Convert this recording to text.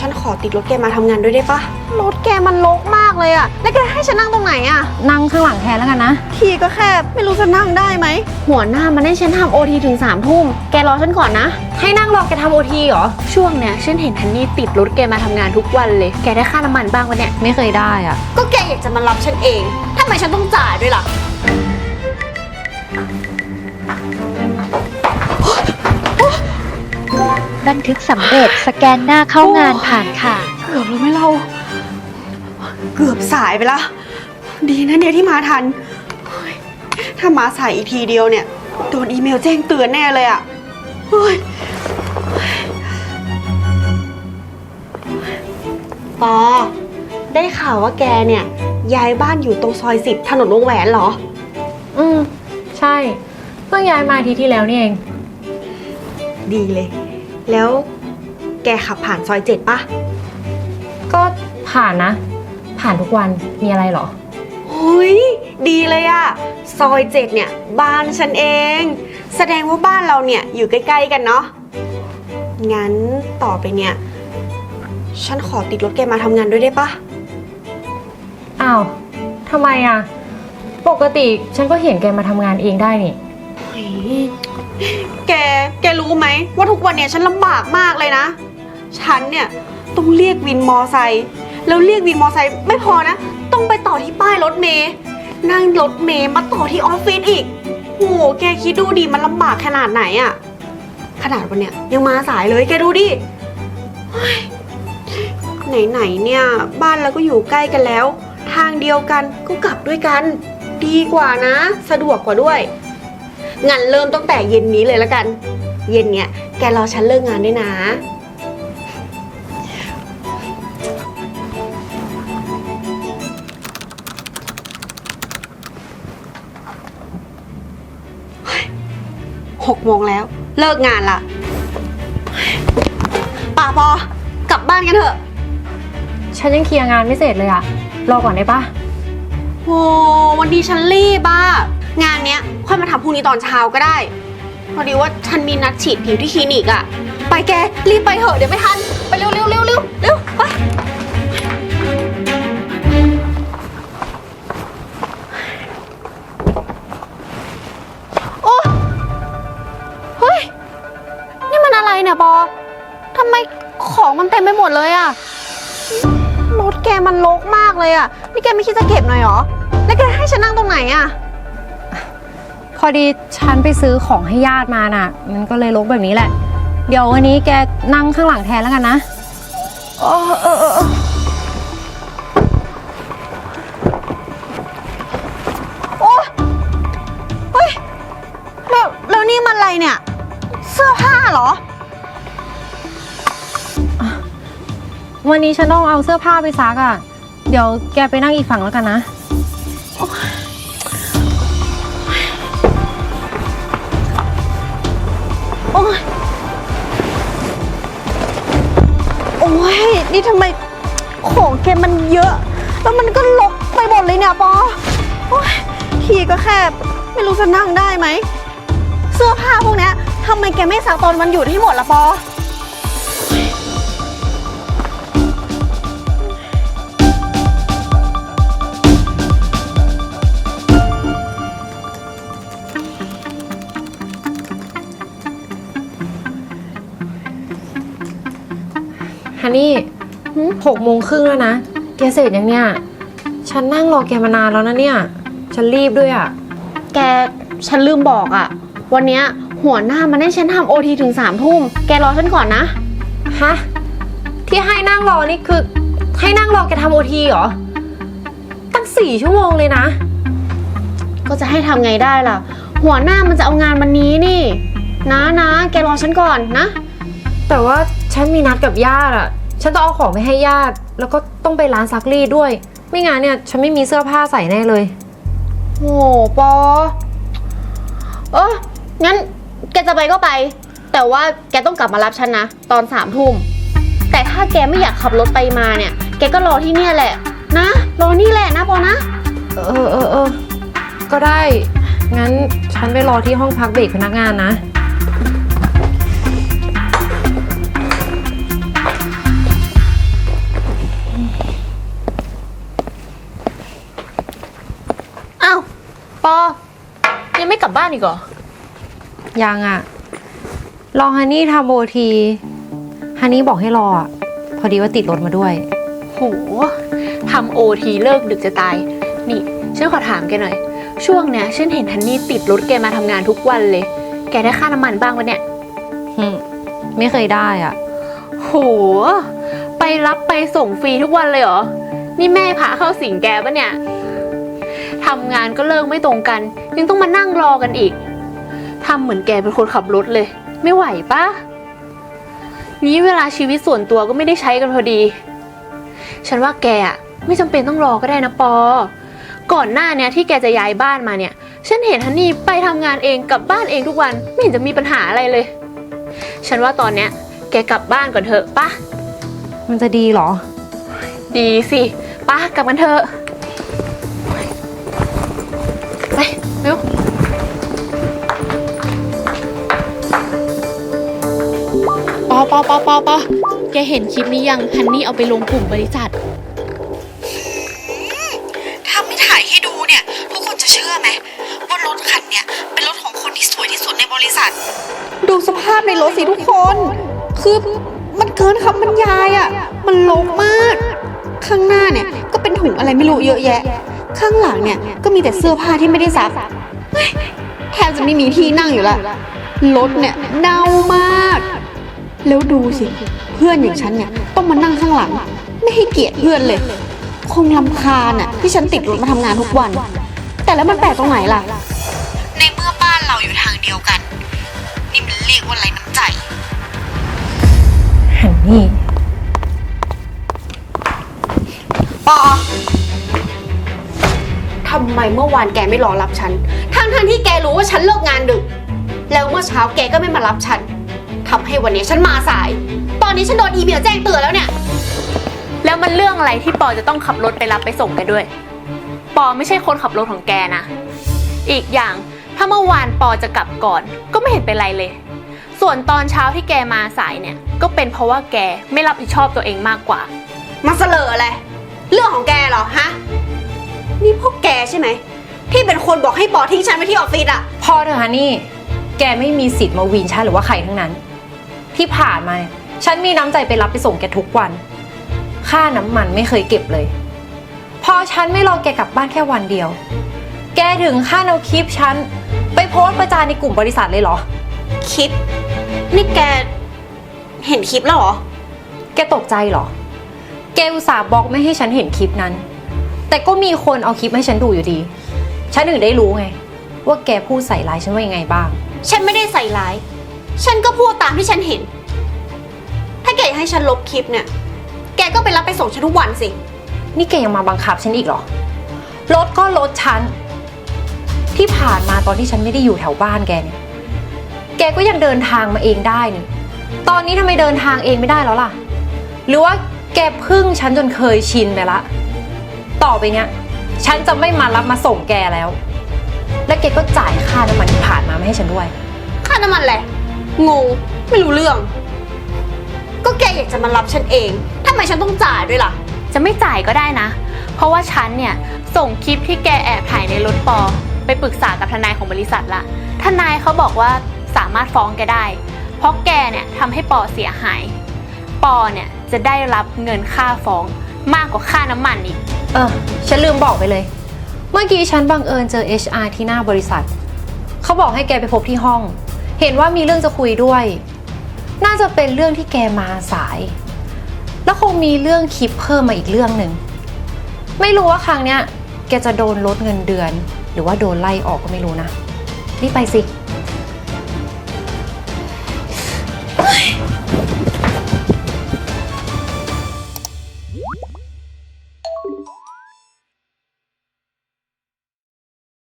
ฉันขอติดรถแกมาทำงานด้วยได้ปะรถแกมันรกมากเลยอะแล้วแกให้ฉันนั่งตรงไหนอะนั่งข้างหลังแทนแล้วกันนะ ทีก็แค่ไม่รู้จะนั่งได้ไหม หัวหน้ามันให้ฉันทำโอทีถึงสามทุ่ม แกรอฉันก่อนนะ ให้นั่งรอแกทำโอทีเหรอ ช่วงเนี้ยฉันเห็นทันนี่ติดรถแกมาทำงานทุกวันเลย แกได้ค่าน้ำมันบ้างวะเนี่ย ไม่เคยได้อะก็แกอยากจะมารับฉันเองทำไมฉันต้องจ่ายด้วยล่ะ บันทึกสำเร็จสแกนหน้าเข้างานผ่านค่ะ เกือบแล้วไหมเรา เกือบสายไปละ ดีนะเนี่ยที่มาทันเฮ้ยถ้ามาสายอีกทีเดียวเนี่ย โดนอีเมลแจ้งเตือนแน่เลยอะ่ะเฮ้ยปอได้ข่าวว่าแกเนี่ยย้ายบ้านอยู่ตรงซอยสิบถนนวงแหวนเหรอ อืม ใช่ เพิ่งย้ายมาอาทีที่แล้วนี่เอง ดีเลย แล้วแกขับผ่านซอยเจ็ดปะก็ผ่านนะ ผ่านทุกวันมีอะไรเหรอเฮ้ยดีเลยอะซอยเจ็ดเนี่ย บ้านฉันเอง แสดงว่าบ้านเราเนี่ยอยู่ใกล้ๆกันเนาะงั้นต่อไปเนี่ย ฉันขอติดรถแกมาทำงานด้วยได้ปะอ้าวทำไมอะ ปกติฉันก็เห็นแกมาทำงานเองได้นี่เฮ้ย แก แกรู้ไหมว่าทุกวันเนี่ยฉันลำบากมากเลยนะ ฉันเนี่ยต้องเรียกวินมอไซค์แล้วเรียกวินมอไซค์ไม่พอนะ ต้องไปต่อที่ป้ายรถเมย์นั่งรถเมย์มาต่อที่ออฟฟิศอีกโหแกคิดดูดิมันลำบากขนาดไหนอะขนาดวันเนี้ยยังมาสายเลยแกดูดิเฮ้ยไหนๆเนี่ยบ้านเราก็อยู่ใกล้กันแล้ว ทางเดียวกันก็กลับด้วยกัน ดีกว่านะ สะดวกกว่าด้วย งั้นเริ่มตั้งแต่เย็นนี้เลยละกัน เย็นเนี้ยแกรอฉันเลิกงานด้วยนะ หกโมงแล้ว เลิกงานละป่าปอกลับบ้านกันเถอะ ฉันยังเคลียร์งานไม่เสร็จเลยอะรอก่อนได้ปะโอ้วันนี้ฉันรีบอะงานเนี้ย ค่อยมาทำพรุ่งนี้ตอนเช้าก็ได้ พอดีว่าฉันมีนัดฉีดผิวที่คลินิกอะไปแก รีบไปเถอะเดี๋ยวไม่ทัน ไปเร็วเร็วเร็วเร็วเร็วไป โอ้เฮ้ย นี่มันอะไรเนี่ยปอทำไมของมันเต็มไปหมดเลยอะรถแกมันรกมากเลยอะนี่แกไม่คิดจะเก็บหน่อยเหรอ แล้วแกให้ฉันนั่งตรงไหนอะ พอดีฉันไปซื้อของให้ญาติมาน่ะ มันก็เลยลกแบบนี้แหละ เดี๋ยววันนี้แกนั่งข้างหลังแทนแล้วกันนะเออเออเออเออโอ้เฮ้ยแล้วแล้วนี่มันอะไรเนี่ย เสื้อผ้าเหรอ วันนี้ฉันต้องเอาเสื้อผ้าไปซักอะ เดี๋ยวแกไปนั่งอีกฝั่งแล้วกันนะ โอ้ย โอ้ย โอ้ย นี่ทำไมของแกมันเยอะ แล้วมันก็ลกไปหมดเลยเนี่ยปอ โอ้ยขี่ก็แคบ ไม่รู้จะนั่งได้ไหม เสื้อผ้าพวกเนี้ยทำไมแกไม่ซักตอนวันหยุดให้หมดละปอ ฮันนี่หกโมงครึ่งแล้วนะ แกเสร็จยังเนี่ย ฉันนั่งรอแกมานานแล้วนะเนี่ย ฉันรีบด้วยอะ แกฉันลืมบอกอะวันเนี้ยหัวหน้ามันให้ฉันทำโอทีถึงสามทุ่ม แกรอฉันก่อนนะ ฮะ ที่ให้นั่งรอนี่คือ ให้นั่งรอแกทำโอทีเหรอ ตั้งสี่ชั่วโมงเลยนะ ก็จะให้ทำไงได้ล่ะ หัวหน้ามันจะเอางานวันนี้นี่ นะนะแกรอฉันก่อนนะ แต่ว่า ฉันมีนัดกับญาติอะ ฉันต้องเอาของไปให้ญาติ แล้วก็ต้องไปร้านซักรีดด้วย ไม่งั้นเนี่ย ฉันไม่มีเสื้อผ้าใส่แน่เลย โอ้ปอ เอองั้นแกจะไปก็ไป แต่ว่าแกต้องกลับมารับฉันนะ ตอนสามทุ่ม แต่ถ้าแกไม่อยากขับรถไปมาเนี่ย แกก็รอที่เนี่ยแหละ นะ รอนี่แหละนะปอนะ เออเออเออ ก็ได้ งั้นฉันไปรอที่ห้องพักเบรกพนักงานนะ ลับบ้านอีกเหรอ ยังอะรอฮันนี่ทำโบที ฮันนี่บอกให้รออะพอดีว่าติดรถมาด้วย โหทำโอทีเลิกดึกจะตาย นี่ฉันขอถามแกหน่อย ช่วงเนี้ยฉันเห็นฮันนี่ติดรถแกมาทำงานทุกวันเลย แกได้ค่าน้ำมันบ้างปะเนี่ย หึไม่เคยได้อะโห ไปรับไปส่งฟรีทุกวันเลยเหรอ นี่แม่พาเข้าสิงแกปะเนี่ย ทำงานก็เลิกไม่ตรงกัน ยังต้องมานั่งรอกันอีกทำเหมือนแกเป็นคนขับรถเลย ไม่ไหวปะนี้เวลาชีวิตส่วนตัวก็ไม่ได้ใช้กันพอดี ฉันว่าแกอะไม่จำเป็นต้องรอก็ได้นะปอ ก่อนหน้าเนี้ยที่แกจะย้ายบ้านมาเนี่ย ฉันเห็นฮันนี่ไปทำงานเองกลับบ้านเองทุกวันไม่เห็นจะมีปัญหาอะไรเลย ฉันว่าตอนเนี้ย แกกลับบ้านก่อนเถอะปะมันจะดีเหรอ ดีสิปะกลับกันเถอะ เร็วปอปอปอปอปอแกเห็นคลิปนี้ยังฮันนี่เอาไปลงกลุ่มบริษัท ถ้าไม่ถ่ายให้ดูเนี่ย ทุกคนจะเชื่อไหมว่ารถคันเนี่ย เป็นรถของคนที่สวยที่สุดในบริษัท ดูสภาพในรถสิทุกคน คือมันเกินคำบรรยายอะ่ะ มันลกมาก ข้างหน้าเนี่ย ก็เป็นถุงอะไรไม่รู้เยอะแยะ ข้างหลังเนี่ยก็มีแต่เสื้อผ้าที่ไม่ได้ซักแทบจะไม่มีที่นั่งอยู่ละรถเนี่ยเน่ามาก แล้วดูสิ เพื่อนอย่างฉันเนี่ยต้องมานั่งข้างหลัง ไม่ให้เกียรติเพื่อนเลย คงลำคาญอะที่ฉันติดรถมาทำงานทุกวัน แต่แล้วมันแปลกตรงไหนล่ะ ในเมื่อบ้านเราอยู่ทางเดียวกัน นี่มันเรียกว่าไรน้ำใจฮันนี่ ไมเมื่อวานแกไม่รอรับฉัน ทั้งทั้งๆที่แกรู้ว่าฉันเลิกงานดึก แล้วเมื่อเช้าแกก็ไม่มารับฉันทำให้วันนี้ฉันมาสาย ตอนนี้ฉันโดนอีเมลแจ้งเตือนแล้วเนี่ย แล้วมันเรื่องอะไรที่ปอจะต้องขับรถไปรับไปส่งแกด้วย ปอไม่ใช่คนขับรถของแกนะ อีกอย่างถ้าเมื่อวานปอจะกลับก่อน ก็ไม่เห็นเป็นไรเลย ส่วนตอนเช้าที่แกมาสายเนี่ย ก็เป็นเพราะว่าแกไม่รับผิดชอบตัวเองมากกว่า มาเสลออะไร เรื่องของแกเหรอฮะ นี่พวกแกใช่ไหม ที่เป็นคนบอกให้ปอทิ้งฉันไว้ที่ออฟฟิศอะพอเถอะฮันนี่ แกไม่มีสิทธิ์มาวีนฉันหรือว่าใครทั้งนั้น ที่ผ่านมาเนี่ยฉันมีน้ำใจไปรับไปส่งแกทุกวัน ค่าน้ำมันไม่เคยเก็บเลย พอฉันไม่รอแกกลับบ้านแค่วันเดียว แกถึงขั้นเอาคลิปฉันไปโพสต์ประจานในกลุ่มบริษัทเลยเหรอ คลิป นี่แกเห็นคลิปแล้วเหรอ แกตกใจเหรอ แกอุตส่าห์บล็อกไม่ให้ฉันเห็นคลิปนั้น แต่ก็มีคนเอาคลิปให้ฉันดูอยู่ดี ฉันถึงได้รู้ไง ว่าแกพูดใส่ร้ายฉันว่ายังไงบ้าง ฉันไม่ได้ใส่ร้าย ฉันก็พูดตามที่ฉันเห็น ถ้าแกอยากให้ฉันลบคลิปเนี่ย แกก็ไปรับไปส่งฉันทุกวันสิ นี่แกยังมาบังคับฉันอีกเหรอรถก็รถฉัน ที่ผ่านมาตอนที่ฉันไม่ได้อยู่แถวบ้านแกเนี่ย แกก็ยังเดินทางมาเองได้นี่ ตอนนี้ทำไมเดินทางเองไม่ได้แล้วล่ะ หรือว่าแกพึ่งฉันจนเคยชินไปละ ต่อไปเนี้ย ฉันจะไม่มารับมาส่งแกแล้ว และแกก็จ่ายค่าน้ำมันที่ผ่านมามาให้ฉันด้วย ค่าน้ำมันแหละงงไม่รู้เรื่อง ก็แกอยากจะมารับฉันเองทำไมฉันต้องจ่ายด้วยล่ะ จะไม่จ่ายก็ได้นะ เพราะว่าฉันเนี่ยส่งคลิปที่แกแอบถ่ายในรถปอ ไปปรึกษากับทนายของบริษัทละทนายเขาบอกว่าสามารถฟ้องแกได้ เพราะแกเนี่ยทำให้ปอเสียหาย ปอเนี่ยจะได้รับเงินค่าฟ้อง มากกว่าค่าน้ำมันอีก เออ ฉันลืมบอกไปเลย เมื่อกี้ฉันบังเอิญเจอ HR ที่หน้าบริษัท เขาบอกให้แกไปพบที่ห้อง เห็นว่ามีเรื่องจะคุยด้วย น่าจะเป็นเรื่องที่แกมาสาย แล้วคงมีเรื่องคลิปเพิ่มมาอีกเรื่องหนึ่ง ไม่รู้ว่าครั้งเนี้ย แกจะโดนลดเงินเดือน หรือว่าโดนไล่ออกก็ไม่รู้นะ รีบไปสิ